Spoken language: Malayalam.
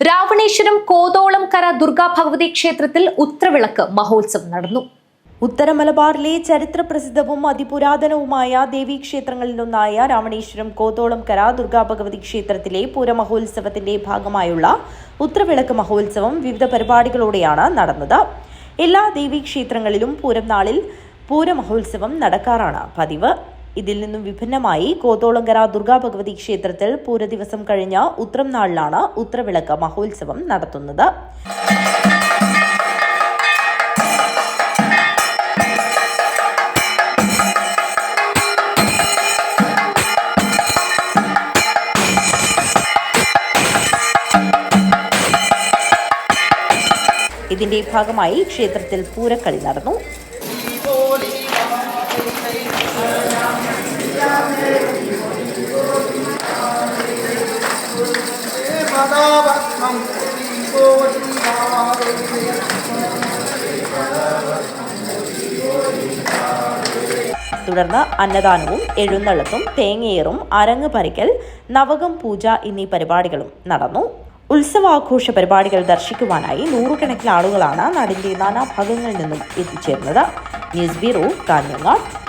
രാവണേശ്വരം കോതോളം കര ദുർഗാ ഭഗവതി ക്ഷേത്രത്തിൽ ഉത്രവിളക്ക് മഹോത്സവം നടന്നു. ഉത്തര മലബാറിലെ ചരിത്ര പ്രസിദ്ധവും അതിപുരാതനവുമായ ദേവീക്ഷേത്രങ്ങളിലൊന്നായ രാമണേശ്വരം കോതോളംകര ദുർഗാ ഭഗവതി ക്ഷേത്രത്തിലെ പൂരമഹോത്സവത്തിന്റെ ഭാഗമായുള്ള ഉത്രവിളക്ക് മഹോത്സവം വിവിധ പരിപാടികളോടെയാണ് നടന്നത്. എല്ലാ ദേവീക്ഷേത്രങ്ങളിലും പൂരം നാളിൽ പൂരമഹോത്സവം നടക്കാറാണ് പതിവ്. ഇതിൽ നിന്നും വിഭിന്നമായി കോതോളങ്കര ദുർഗാ ഭഗവതി ക്ഷേത്രത്തിൽ പൂരദിവസം കഴിഞ്ഞ ഉത്രം നാളിലാണ് ഉത്രവിളക്ക് മഹോത്സവം നടത്തുന്നത്. ഇതിന്റെ ഭാഗമായി ക്ഷേത്രത്തിൽ പൂരക്കളി നടന്നു. തുടർന്ന് അന്നദാനവും എഴുന്നള്ളത്തും തേങ്ങയേറും അരങ്ങ് പറിക്കൽ നവകം പൂജ എന്നീ പരിപാടികളും നടന്നു. ഉത്സവാഘോഷ പരിപാടികൾ ദർശിക്കുവാനായി നൂറുകണക്കിന് ആളുകളാണ് നാടിന്റെ നാനാഭാഗങ്ങളിൽ നിന്നും എത്തിച്ചേർന്നത്. News bureau Kanhangad.